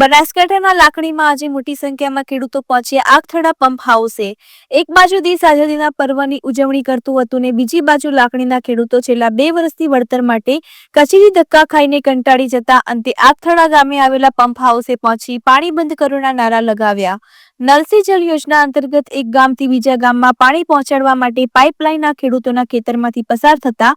બનાસકાંઠાના લાકડીમાં આજે મોટી સંખ્યામાં ખેડૂતો પહોંચ્યા. આગથડા પંપ હાઉસે એક બાજુ દેશ આઝાદીના પર્વની ઉજવણી કરતું હતું ને બીજી બાજુ લાકડીના ખેડૂતો છેલ્લા બે વર્ષથી વળતર માટે કચેરી ધક્કા ખાઈને કંટાળી જતા અંતે આગથડા ગામે આવેલા પંપ હાઉસે પહોંચી પાણી બંધ કરોના નારા લગાવ્યા. નલ સે જલ યોજના અંતર્ગત એક ગામથી બીજા ગામમાં પાણી પહોંચાડવા માટે પાઇપલાઇનના ખેડૂતોના ખેતરમાંથી પસાર થતા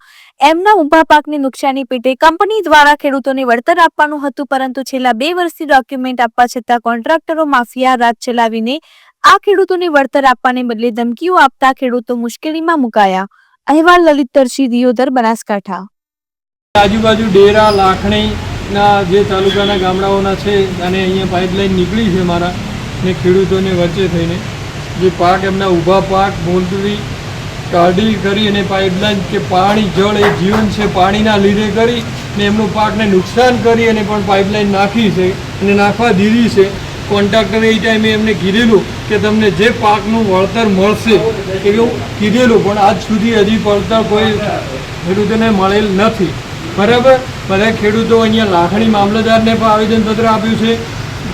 એમના ઊભા પાકને નુકસાની પેટે કંપની દ્વારા ખેડૂતોને વળતર આપવાનું હતું, પરંતુ છેલ્લા બે વર્ષથી ડોક્યુમેન્ટ આપવા છતાં કોન્ટ્રાક્ટરો માફિયા રાજ ચલાવીને આ ખેડૂતોને વળતર આપવાને બદલે ધમકીઓ આપતા ખેડૂતો મુશ્કેલીમાં મુકાયા. અહેવાલ લલિત તરસી દિયોદર, બનાસકાંઠા. આજુબાજુ ડેરા, લાખણીના જે તાલુકાના ગામડાઓના છે અને અહીંયા પાઇપલાઇન નીકળી છે મારા ને ખેડૂતોને વચ્ચે થઈને જે પાક એમના ઊભા પાક મોલતવી કાઢી કરી અને પાઇપલાઇન કે પાણી, જળ એ જીવન છે પાણીના લીધે કરી ને એમનું પાકને નુકસાન કરી અને પણ પાઇપલાઇન નાખી છે અને નાખવા દીધી છે. કોન્ટ્રાક્ટરે એ ટાઈમે એમને કીધેલું કે તમને જે પાકનું વળતર મળશે એવું કીધેલું, પણ આજ સુધી હજી વળતર કોઈ ખેડૂતોને મળેલ નથી. બરાબર? બધા ખેડૂતો અહીંયા લાખણી મામલતદારને પણ આવેદનપત્ર આપ્યું છે.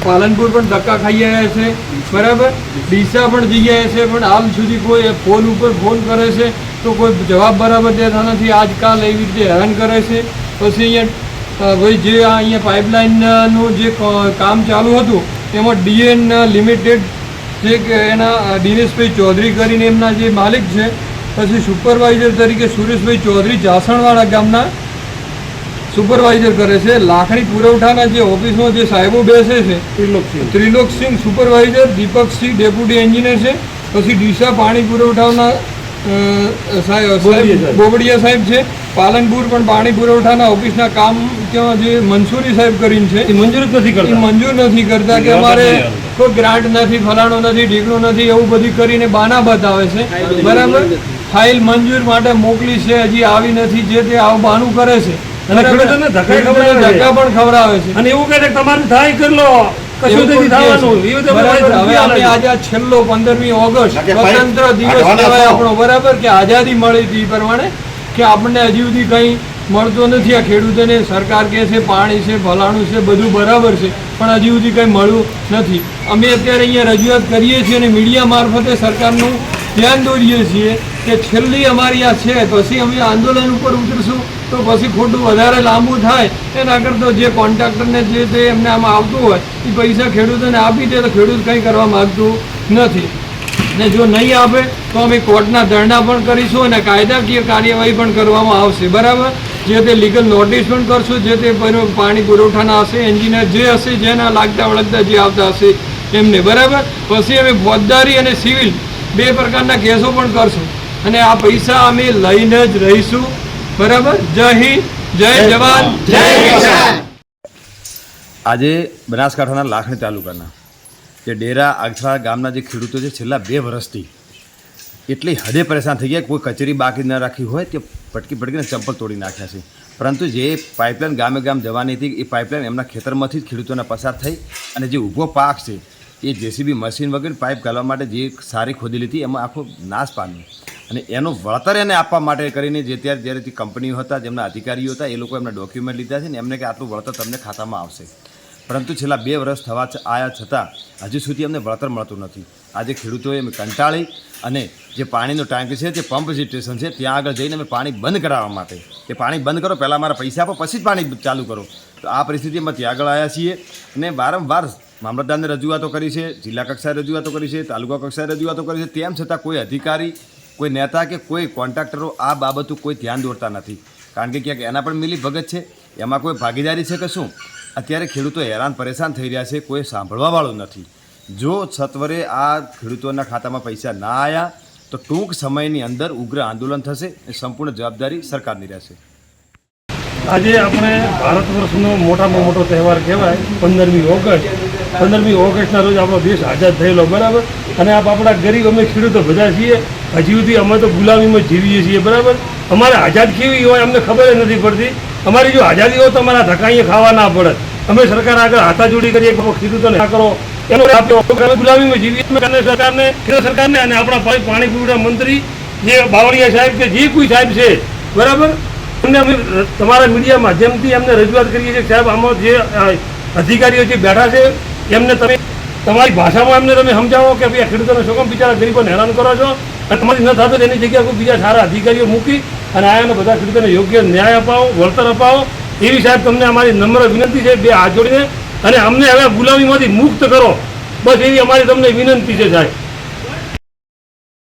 પાલનપુર પણ ધક્કા ખાઈ આવ્યા છે. બરાબર? ડીસા પણ જઈ આવ્યા છે, પણ હાલ સુધી કોઈ ફોન ઉપર ફોન કરે છે, તો કોઈ જવાબ બરાબર દેતા નથી. આજકાલ એવી રીતે હેરાન કરે છે. પછી અહીંયા ભાઈ જે અહીંયા પાઇપલાઇનનું જે કામ ચાલુ હતું, એમાં ડીએન લિમિટેડ જે એના દિનેશભાઈ ચૌધરી કરીને એમના જે માલિક છે, પછી સુપરવાઇઝર તરીકે સુરેશભાઈ ચૌધરી જાસણવાડા ગામના સુપરવાઇઝર કરે છે. લાખણી પુરવઠાના જે ઓફિસમાં જે સાહેબો બેસે છે Triloksinh Triloksinh supervisor Deepaksinh deputy engineer છે પછી ડીસા પાણી પુરવઠાના બોબડિયા સાહેબ. છે. પાલનપુર પણ પાણી પુરવઠાના ઓફિસના કામ ત્યાં જે મંસૂરી સાહેબ કરીને છે. એ મંજૂર જ નથી કરતા? મંજૂર નથી કરતા કે અમારે કોઈ ગ્રાન્ટ નથી ફલાણો નથી ઢીકણો નથી એવું બધી કરીને બાના બતાવે છે. બરાબર? ફાઇલ મંજૂર માટે મોકલી છે હજી આવી નથી જે તે આવું બાનું કરે છે. અને ખેડૂતોને ધક્કા પણ ખવડાવે છે. અને એવું કહે છે તમારે થાય કરી લો છેલ્લો પંદરમી ઓગસ્ટ કે સ્વતંત્ર દિવસ કહેવાય આપણો બરાબર? કે આઝાદી મળી હતી એ પ્રમાણે કે આપણને હજી સુધી કંઈ મળતો નથી આ ખેડૂતોને. સરકાર કહે છે પાણી છે ભલાણું છે બધું બરાબર છે પણ હજી સુધી કંઈ મળ્યું નથી. અમે અત્યારે અહીંયા રજૂઆત કરીએ છીએ અને મીડિયા મારફતે સરકારનું ધ્યાન દોરીએ છીએ કે છેલ્લી અમારી આ છે પછી અમે આંદોલન ઉપર ઉતરશું. તો પછી ખોટું વધારે લાંબુ થાય, એના કરતાં જે કોન્ટ્રાક્ટરને જે તે એમને આમાં આવતું હોય, એ પૈસા ખેડૂતોને આપી દે તો ખેડૂત કંઈ કરવા માગતું નથી. ને જો નહીં આપે, તો અમે કોર્ટના ધરણા પણ કરીશું અને કાયદાકીય કાર્યવાહી પણ કરવામાં આવશે, બરાબર? જે તે લીગલ નોટિસ પણ કરશું, જે તે પાણી પુરવઠાના હશે, એન્જિનિયર જે હશે, જેના લાગતા વળગતા જે આવતા હશે, એમને, બરાબર? પછી અમે ફોજદારી અને સિવિલ બે પ્રકારના કેસો પણ કરશું. અને આ પૈસા અમે લઈને જ રહીશું. બરાબર? જય હિન્દ જય જવાન. જય કિસાન. આજે બનાસકાંઠાના લાખણી તાલુકાના જે ડેરા આગથળા ગામના જે ખેડૂતો છે છેલ્લા બે વર્ષથી એટલી હદે પરેશાન થઈ ગયા કોઈ કચેરી બાકી ન રાખી હોય તે પટકી પટકીને ચંપલ તોડી નાખ્યા છે. પરંતુ જે પાઇપલાઇન ગામે ગામ જવાની હતી એ પાઇપલાઇન એમના ખેતરમાંથી જ ખેડૂતોને પસાર થઈ અને જે ઊભો પાક છે એ જેસીબી મશીન વગેરે પાઇપ ગાળવા માટે જે સારી ખોદેલી હતી એમાં આખો નાશ પામ્યો. અને એનું વળતર એને આપવા માટે કરીને જે ત્યારે જ્યારે કંપનીઓ હતા, જેમના અધિકારીઓ હતા, એ લોકો એમના ડોક્યુમેન્ટ લીધા છે ને એમને કે આટલું વળતર તમને ખાતામાં આવશે. પરંતુ છેલ્લા બે વર્ષ થવા આયા છતાં હજુ સુધી અમને વળતર મળતું નથી. આજે ખેડૂતોએ અમે કંટાળી અને જે પાણીનો ટાંક છે, જે પંપ સ્ટેશન છે, ત્યાં આગળ જઈને અમે પાણી બંધ કરાવવા માટે. એ પાણી બંધ કરો, પહેલાં મારા પૈસા આપો, પછી જ પાણી ચાલુ કરો. તો આ પરિસ્થિતિમાં ત્યાં આગળ આવ્યા છીએ અને વારંવાર મામલતદારને રજૂઆતો કરી છે, જિલ્લા કક્ષાએ રજૂઆતો કરી છે, તાલુકા કક્ષાએ રજૂઆતો કરી છે. તેમ છતાં કોઈ અધિકારી કોઈ નેતા કે કોઈ કોન્ટ્રાક્ટરો આ બાબતો કોઈ ધ્યાન દોરતા નથી. કારણ કે ક્યાંક એના પણ મિલી ભગત છે, એમાં કોઈ ભાગીદારી છે કે શું? અત્યારે ખેડૂતો હેરાન પરેશાન થઈ રહ્યા છે, કોઈ સાંભળવાવાળું નથી. જો સત્વરે આ ખેડૂતોના ખાતામાં પૈસા ના આવ્યા તો ટૂંક સમયની અંદર ઉગ્ર આંદોલન થશે એ સંપૂર્ણ જવાબદારી સરકારની રહેશે. આજે આપણે ભારત વર્ષનો મોટામાં મોટો તહેવાર કહેવાય, પંદરમી ઓગસ્ટ. પંદરમી ઓગસ્ટના રોજ આપણો દેશ આઝાદ થયેલો, બરાબર? અને આપ આપણા ગરીબ અમે ખેડૂતો બધા છીએ હજી સુધી અમે તો ગુલામીમાં જીવીએ છીએ, બરાબર? અમારે આઝાદ કેવી હોય અમને ખબર જ નથી પડતી. અમારી જો આઝાદી હોય તો અમારા ધકાઈએ ખાવા ના પડે. અમે સરકાર આગળ હાથાજોડી કરીએ કે ખેડૂતોને ના કરો. એનો ગુલામીમાં જીવીએ. સરકારને, કેન્દ્ર સરકારને અને આપણા પાણી પુરવઠા મંત્રી, જે બાવળિયા સાહેબ કે જે કોઈ સાહેબ છે, બરાબર? અમને અમે તમારા મીડિયા માધ્યમથી અમને રજૂઆત કરીએ છીએ સાહેબ, આમાં જે અધિકારીઓ જે બેઠા છે, એમને તમે, તમારી ભાષામાં એમને તમે સમજાવો કે ભાઈ ખેડૂતોને શું કામ બિચારા ગરીબોને હેરાન કરો છો? અને તમારી ન થતો એની જગ્યાએ કોઈ બીજા સારા અધિકારીઓ મૂકી અને આયાને બધા ખેડૂતોને યોગ્ય ન્યાય અપાવો, વળતર અપાવો. એવી સાહેબ તમને અમારી નમ્ર વિનંતી છે બે હાથ જોડીને અને અમને હવે ગુલામીમાંથી મુક્ત કરો. બસ એવી અમારી તમને વિનંતી છે સાહેબ.